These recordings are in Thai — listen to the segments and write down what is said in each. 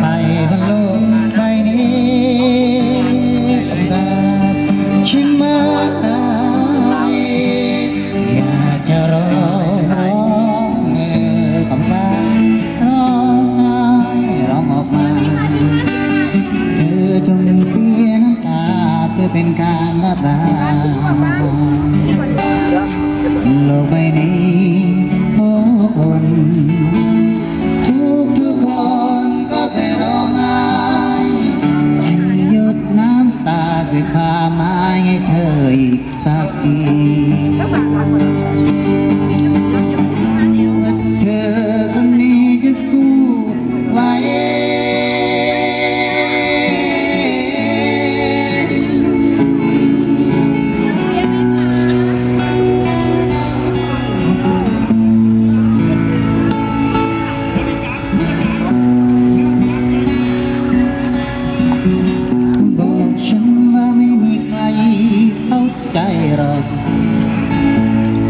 ไป สิผาไม้ให้เธออีกสักที รัก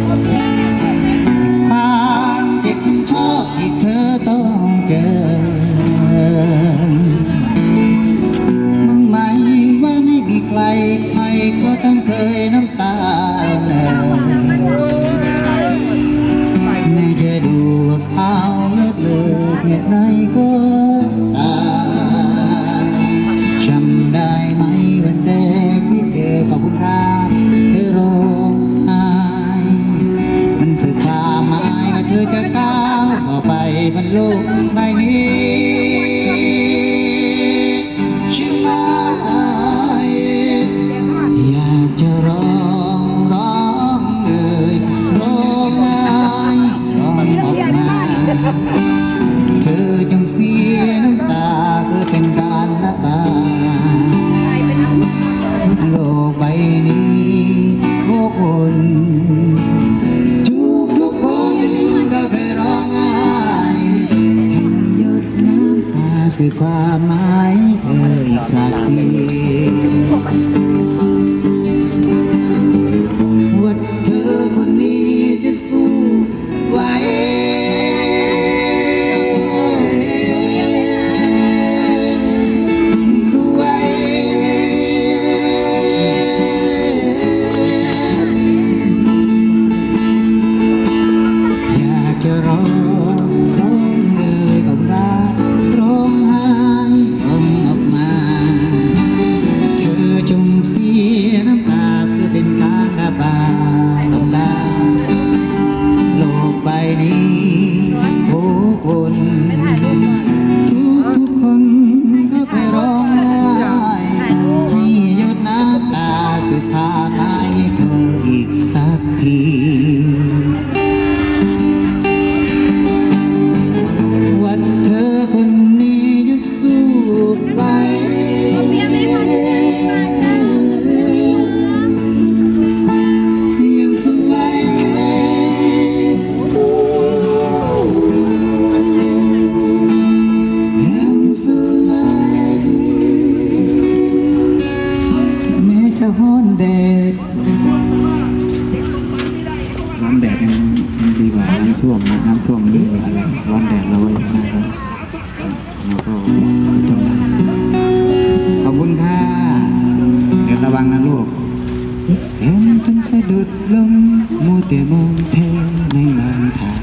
ความเจ็บช้ำที่เธอต้องเจอมั่นหมาว่าไม่มีใครใครก็ต้องเคยน้ำตาเลย low. สื่อความหมายเธออีกสักที ละฮ้อนแดดร้อนแดดยังดีกว่าน้ำท่วมนะน้ำท่วมนี่อะไรร้อนแดดเราไว้นะครับแล้วก็จมน้ำขอบคุณค่ะเดี๋ยวระวังนะลูกเอ็มจนสะดุดลมมูแต่มองเทในลำธาร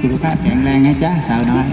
สุขภาพแข็งแรงนะจ๊ะสาวน้อย